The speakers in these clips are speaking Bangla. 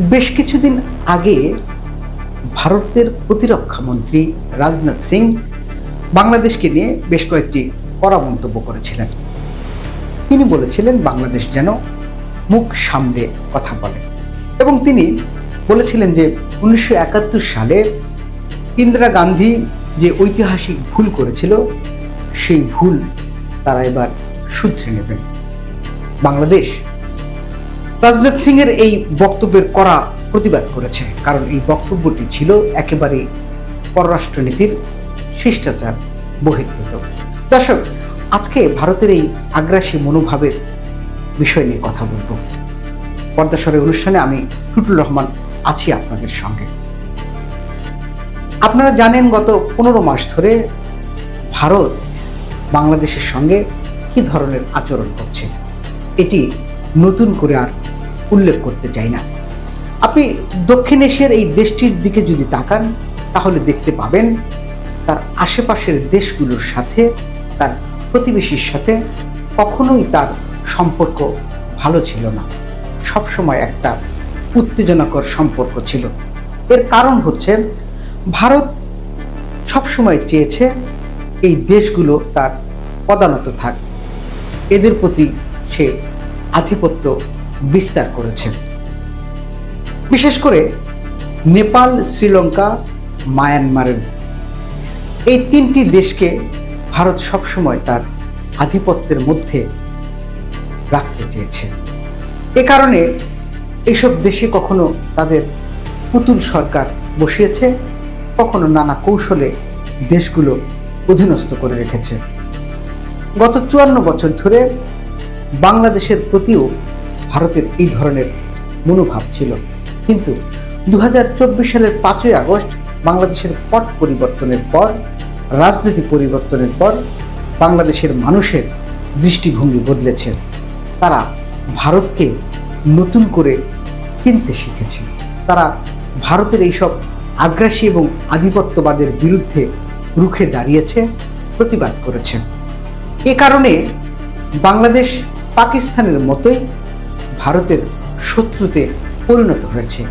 বেশ কিছুদিন আগে ভারতের প্রতিরক্ষা মন্ত্রী রাজনাথ সিং বাংলাদেশকে নিয়ে বেশ কয়েকটি কড়া মন্তব্য করেছিলেন। তিনি বলেছিলেন, বাংলাদেশ যেন মুখ সামলে কথা বলে। এবং তিনি বলেছিলেন যে, উনিশশো একাত্তর সালে ইন্দিরা গান্ধী যে ঐতিহাসিক ভুল করেছিল, সেই ভুল তারা এবার শুধরে নেবেন। বাংলাদেশ রাজনাথ সিং এর এই বক্তব্যের করা প্রতিবাদ করেছে, কারণ এই বক্তব্যটি ছিল একেবারে পররাষ্ট্রনীতির শিষ্টাচার বহির্ভূত। দর্শক, আজকে ভারতের এই আগ্রাসী মনোভাবের বিষয় নিয়ে কথা বলব। পর্দাসরের অনুষ্ঠানে আমি টুটুল রহমান আছি আপনাদের সঙ্গে। আপনারা জানেন, গত পনেরো মাস ধরে ভারত বাংলাদেশের সঙ্গে কি ধরনের আচরণ করছে? এটি নতুন করে আর উল্লেখ করতে চাই না। আপনি দক্ষিণ এশিয়ার এই দেশটির দিকে যদি তাকান, তাহলে দেখতে পাবেন তার আশেপাশের দেশগুলোর সাথে, তার প্রতিবেশীর সাথে কখনোই তার সম্পর্ক ভালো ছিল না। সবসময় একটা উত্তেজনাকর সম্পর্ক ছিল। এর কারণ হচ্ছে, ভারত সবসময় চেয়েছে এই দেশগুলো তার পদানত থাক। এদের প্রতি সে আধিপত্য বিস্তার করেছে। বিশেষ করে নেপাল, শ্রীলঙ্কা, মায়ানমারের। এই তিনটি দেশকে ভারত সবসময় তার আধিপত্যের মধ্যে রাখতে চেয়েছে। এ কারণে এইসব দেশে কখনো তাদের পুতুল সরকার বসিয়েছে, কখনো নানা কৌশলে দেশগুলো অধীনস্থ করে রেখেছে। গত চুয়ান্ন বছর ধরে বাংলাদেশের প্রতিও ভারতের এই ধরনের মনোভাব ছিল। কিন্তু দু হাজার চব্বিশ সালের পাঁচই আগস্ট বাংলাদেশের পট পরিবর্তনের পর রাজনীতি পরিবর্তনের পর বাংলাদেশের মানুষের দৃষ্টিভঙ্গি বদলেছে। তারা ভারতকে নতুন করে কিনতে শিখেছে। তারা ভারতের এইসব আগ্রাসী এবং আধিপত্যবাদের বিরুদ্ধে রুখে দাঁড়িয়েছে, প্রতিবাদ করেছে। এ কারণে বাংলাদেশ পাকিস্তানের মতোই ভারতের শত্রুতে পরিণত হয়েছে।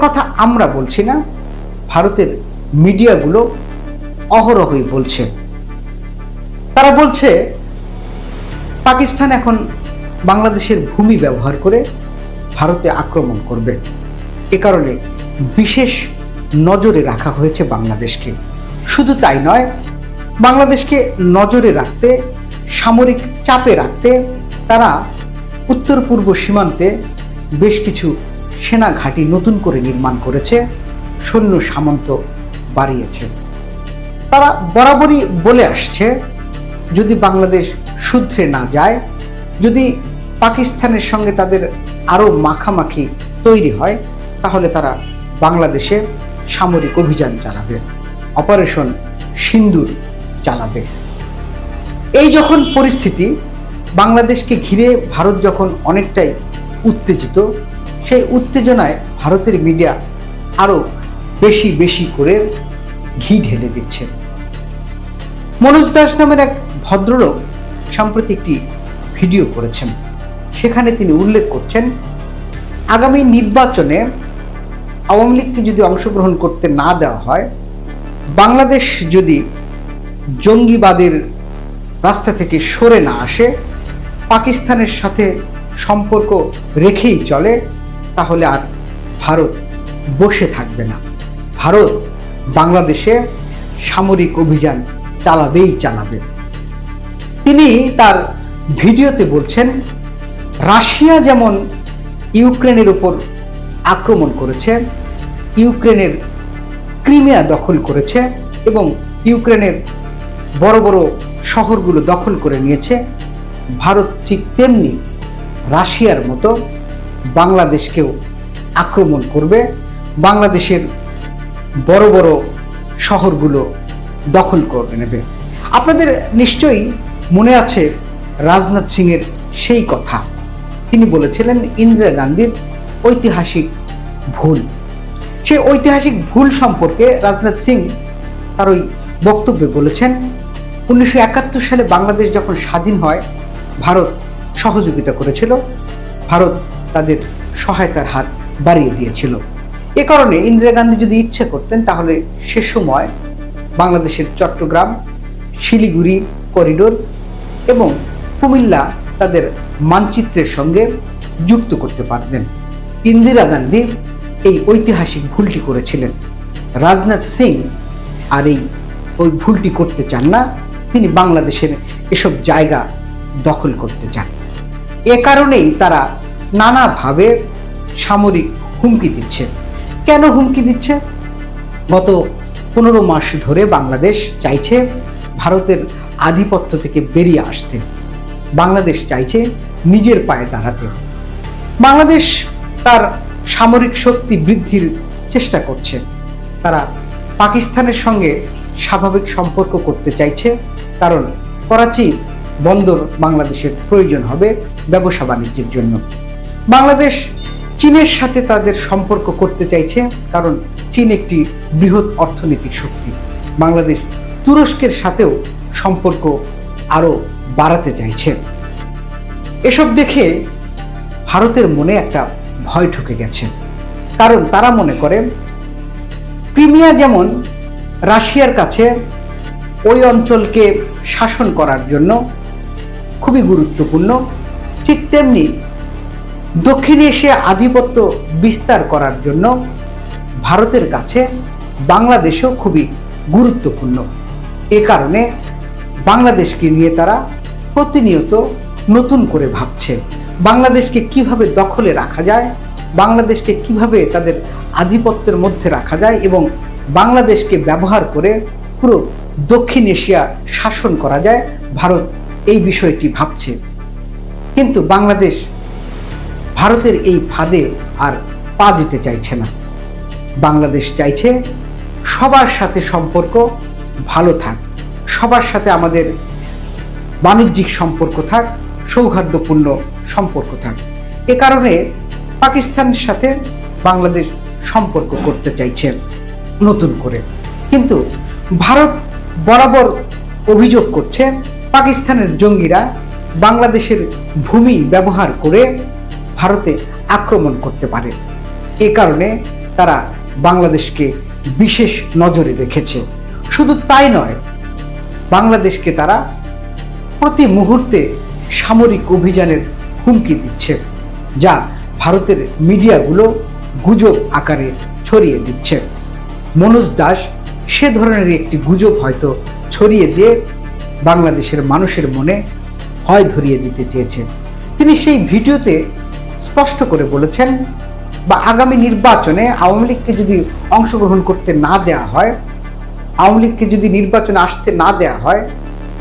কথা আমরা বলছি না, ভারতের মিডিয়াগুলো অহরহই বলছে। তারা বলছে, পাকিস্তান এখন বাংলাদেশের ভূমি ব্যবহার করে ভারতে আক্রমণ করবে। এ কারণে বিশেষ নজরে রাখা হয়েছে বাংলাদেশকে। শুধু তাই নয়, বাংলাদেশকে নজরে রাখতে, সামরিক চাপে রাখতে তারা উত্তর পূর্ব সীমান্তে বেশ কিছু সেনা ঘাঁটি নতুন করে নির্মাণ করেছে, সৈন্য সামন্ত বাড়িয়েছে। তারা বরাবরই বলে আসছে, যদি বাংলাদেশ শুদ্ধে না যায়, যদি পাকিস্তানের সঙ্গে তাদের আরও মাখামাখি তৈরি হয়, তাহলে তারা বাংলাদেশে সামরিক অভিযান চালাবে, অপারেশন সিন্দুর চালাবে। এই যখন পরিস্থিতি বাংলাদেশকে ঘিরে ভারত যখন অনেকটাই উত্তেজিত, সেই উত্তেজনায় ভারতের মিডিয়া আরও বেশি বেশি করে ঘি ঢেলে দিচ্ছে। মনোজ দাস নামের এক ভদ্রলোক সম্প্রতি একটি ভিডিও করেছেন। সেখানে তিনি উল্লেখ করছেন, আগামী নির্বাচনে আওয়ামী লীগকে যদি অংশগ্রহণ করতে না দেওয়া হয়, বাংলাদেশ যদি জঙ্গিবাদের রাস্তা থেকে সরে না আসে পাকিস্তানের সাথে সম্পর্ক রেখেই চলে, তাহলে আর ভারত বসে থাকবে না। ভারত বাংলাদেশে সামরিক অভিযান চালাবেই চালাবে। তিনি তার ভিডিওতে বলছেন, রাশিয়া যেমন ইউক্রেনের উপর আক্রমণ করেছে, ইউক্রেনের ক্রিমিয়া দখল করেছে এবং ইউক্রেনের বড় বড় শহরগুলো দখল করে নিয়েছে ভারত ঠিক তেমনি রাশিয়ার মতো বাংলাদেশকেও আক্রমণ করবে। বাংলাদেশের বড় বড় শহরগুলো দখল করে নেবে। আপনাদের নিশ্চয়ই মনে আছে রাজনাথ সিংয়ের সেই কথা। তিনি বলেছিলেন ইন্দিরা গান্ধীর ঐতিহাসিক ভুল। সেই ঐতিহাসিক ভুল সম্পর্কে রাজনাথ সিং তার ওই বক্তব্যে বলেছেন, উনিশশো একাত্তর সালে বাংলাদেশ যখন স্বাধীন হয় ভারত সহযোগিতা করেছিল। ভারত তাদের সহায়তার হাত বাড়িয়ে দিয়েছিল। এ কারণে ইন্দিরা গান্ধী যদি ইচ্ছে করতেন, তাহলে সে সময় বাংলাদেশের চট্টগ্রাম, শিলিগুড়ি করিডোর এবং কুমিল্লা তাদের মানচিত্রের সঙ্গে যুক্ত করতে পারতেন। ইন্দিরা গান্ধী এই ঐতিহাসিক ভুলটি করেছিলেন। রাজনাথ সিং আর এই ওই ভুলটি করতে চান না। তিনি বাংলাদেশের এসব জায়গা দখল করতে চান। এ কারণেই তারা নানাভাবে সামরিক হুমকি দিচ্ছে। কেন হুমকি দিচ্ছে? গত পনেরো মাস ধরে বাংলাদেশ চাইছে ভারতের আধিপত্য থেকে বেরিয়ে আসতে। বাংলাদেশ চাইছে নিজের পায়ে দাঁড়াতে। বাংলাদেশ তার সামরিক শক্তি বৃদ্ধির চেষ্টা করছে। তারা পাকিস্তানের সঙ্গে স্বাভাবিক সম্পর্ক করতে চাইছে। কারণ করাচি বন্দর বাংলাদেশের প্রয়োজন হবে ব্যবসা বাণিজ্যের জন্য। বাংলাদেশ চীনের সাথে তাদের সম্পর্ক করতে চাইছে কারণ চীন একটি বৃহৎ অর্থনৈতিক শক্তি। বাংলাদেশ তুরস্কের সাথেও সম্পর্ক আরও বাড়াতে চাইছে। এসব দেখে ভারতের মনে একটা ভয় ঢুকে গেছে। কারণ তারা মনে করে, ক্রিমিয়া যেমন রাশিয়ার কাছে ওই অঞ্চলকে শাসন করার জন্য খুবই গুরুত্বপূর্ণ। ঠিক তেমনি দক্ষিণ এশিয়া আধিপত্য বিস্তার করার জন্য ভারতের কাছে বাংলাদেশও খুবই গুরুত্বপূর্ণ। এ কারণে বাংলাদেশকে নিয়ে তারা প্রতিনিয়ত নতুন করে ভাবছে। বাংলাদেশকে কীভাবে দখলে রাখা যায়, বাংলাদেশকে কীভাবে তাদের আধিপত্যের মধ্যে রাখা যায় এবং বাংলাদেশকে ব্যবহার করে পুরো দক্ষিণ এশিয়া শাসন করা যায়, ভারত এই বিষয়টি ভাবছে। কিন্তু বাংলাদেশ ভারতের এই ফাঁদে আর পা দিতে চাইছে না। বাংলাদেশ চাইছে সবার সাথে সম্পর্ক ভালো থাক। সবার সাথে আমাদের বাণিজ্যিক সম্পর্ক থাক, সৌহার্দ্যপূর্ণ সম্পর্ক থাক। এ কারণে পাকিস্তানের সাথে বাংলাদেশ সম্পর্ক করতে চাইছে নতুন করে। কিন্তু ভারত বরাবর অভিযোগ করছে পাকিস্তানের জঙ্গিরা বাংলাদেশের ভূমি ব্যবহার করে ভারতে আক্রমণ করতে পারে। এ কারণে তারা বাংলাদেশকে বিশেষ নজরে রেখেছে। শুধু তাই নয়, বাংলাদেশকে তারা প্রতি মুহূর্তে সামরিক অভিযানের হুমকি দিচ্ছে, যা ভারতের মিডিয়াগুলো গুজব আকারে ছড়িয়ে দিচ্ছে। মনোজ দাস সে ধরনের একটি গুজব হয়তো ছড়িয়ে দিয়ে বাংলাদেশের মানুষের মনে ভয় ধরিয়ে দিতে চেয়েছেন। তিনি সেই ভিডিওতে স্পষ্ট করে বলেছেন, বা আগামী নির্বাচনে আওয়ামী লীগকে যদি অংশগ্রহণ করতে না দেয়া হয়, আওয়ামী লীগকে যদি নির্বাচনে আসতে না দেয়া হয়,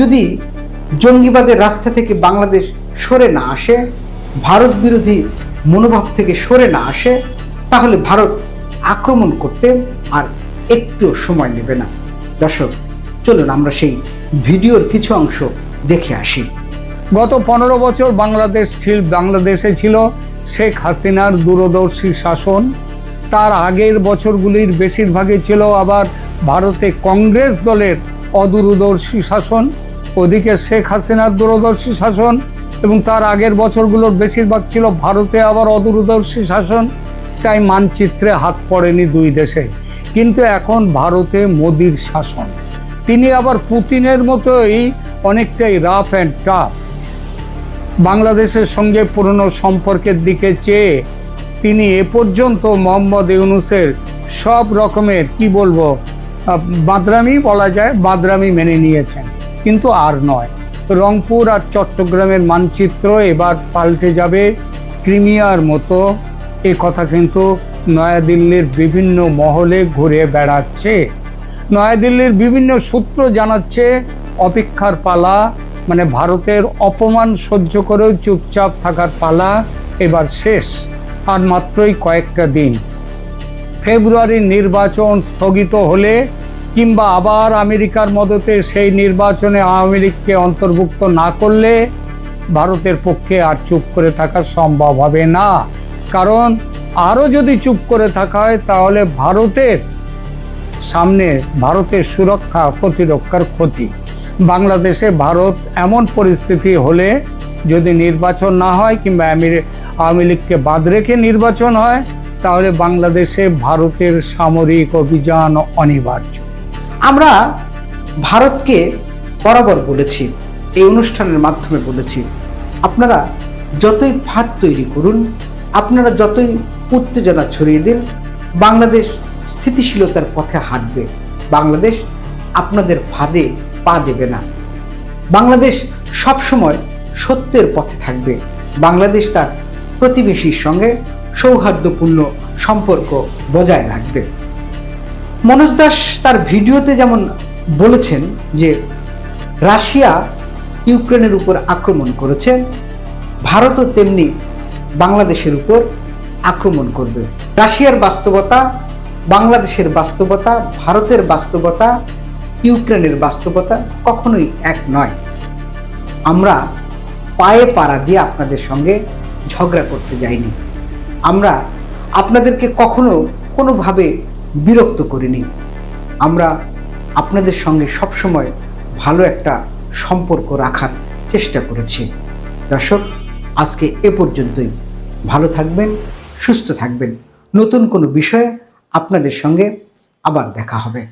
যদি জঙ্গিবাদের রাস্তা থেকে বাংলাদেশ সরে না আসে, ভারত বিরোধী মনোভাব থেকে সরে না আসে, তাহলে ভারত আক্রমণ করতে আর একটু সময় নেবে না। দর্শক, চলুন আমরা সেই ভিডিওর কিছু অংশ দেখে আসি। গত পনেরো বছর বাংলাদেশ ছিল, বাংলাদেশে ছিল শেখ হাসিনার দূরদর্শী শাসন। তার আগের বছরগুলির বেশিরভাগই ছিল আবার ভারতে কংগ্রেস দলের অদূরদর্শী শাসন, ওদিকে শেখ হাসিনার দূরদর্শী শাসন এবং তার আগের বছরগুলোর বেশিরভাগ ছিল ভারতে আবার অদূরদর্শী শাসন। তাই মানচিত্রে হাত পড়েনি দুই দেশে। কিন্তু এখন ভারতে মোদির শাসন। তিনি আবার পুতিনের মতোই অনেকটাই রাফ অ্যান্ড টাফ বাংলাদেশের সঙ্গে পুরনো সম্পর্কের দিকে চেয়ে তিনি এ পর্যন্ত মোহাম্মদ ইউনুসের সব রকমের, কি বলব বাদরামি বলা যায়, বাদরামি মেনে নিয়েছেন। কিন্তু আর নয়। রংপুর আর চট্টগ্রামের মানচিত্র এবার পাল্টে যাবে ক্রিমিয়ার মতো। এ কথা কিন্তু নয়াদিল্লির বিভিন্ন মহলে ঘুরে বেড়াচ্ছে। নয়াদিল্লির বিভিন্ন সূত্র জানাচ্ছে, অপেক্ষার পালা মানে ভারতের অপমান সহ্য করেও চুপচাপ থাকার পালা এবার শেষ, আর মাত্রই কয়েকটা দিন। ফেব্রুয়ারির নির্বাচন স্থগিত হলে কিংবা আবার আমেরিকার মদতে সেই নির্বাচনে আওয়ামী লীগকে অন্তর্ভুক্ত না করলে ভারতের পক্ষে আর চুপ করে থাকা সম্ভব হবে না। কারণ আরও যদি চুপ করে থাকা হয়, তাহলে ভারতের সামনে ভারতের সুরক্ষা প্রতিরক্ষার ক্ষতি। বাংলাদেশে ভারত এমন পরিস্থিতি হলে যদি নির্বাচন না হয় কিংবা আওয়ামী লীগকে বাদ রেখে নির্বাচন হয়, তাহলে বাংলাদেশে ভারতের সামরিক অভিযান অনিবার্য। আমরা ভারতকে বরাবর বলেছি, এই অনুষ্ঠানের মাধ্যমে বলেছি, আপনারা যতই ফাঁদ তৈরি করুন, আপনারা যতই উত্তেজনা ছড়িয়ে দিন, বাংলাদেশ স্থিতিশীলতার পথে হাঁটবে। বাংলাদেশ আপনাদের ফাঁদে পা দেবে না। বাংলাদেশ সবসময় সত্যের পথে থাকবে। বাংলাদেশ তার প্রতিবেশীর সঙ্গে সৌহার্দ্যপূর্ণ সম্পর্ক বজায় রাখবে। মনোজ দাস তার ভিডিওতে যেমন বলেছেন যে, রাশিয়া ইউক্রেনের উপর আক্রমণ করেছে, ভারতও তেমনি বাংলাদেশের উপর আক্রমণ করবে। রাশিয়ার বাস্তবতা বাংলাদেশের বাস্তবতা, ভারতের বাস্তবতা, ইউক্রেনের বাস্তবতা কখনোই এক নয়। আমরা পায়ে পাড়া দিয়ে আপনাদের সঙ্গে ঝগড়া করতে যাইনি। আমরা আপনাদেরকে কখনো কোনোভাবে বিরক্ত করিনি। আমরা আপনাদের সঙ্গে সবসময় ভালো একটা সম্পর্ক রাখার চেষ্টা করেছি। দর্শক, আজকে এ পর্যন্তই। ভালো থাকবেন, সুস্থ থাকবেন। নতুন কোনো বিষয়ে আপনাদের সঙ্গে আবার দেখা হবে।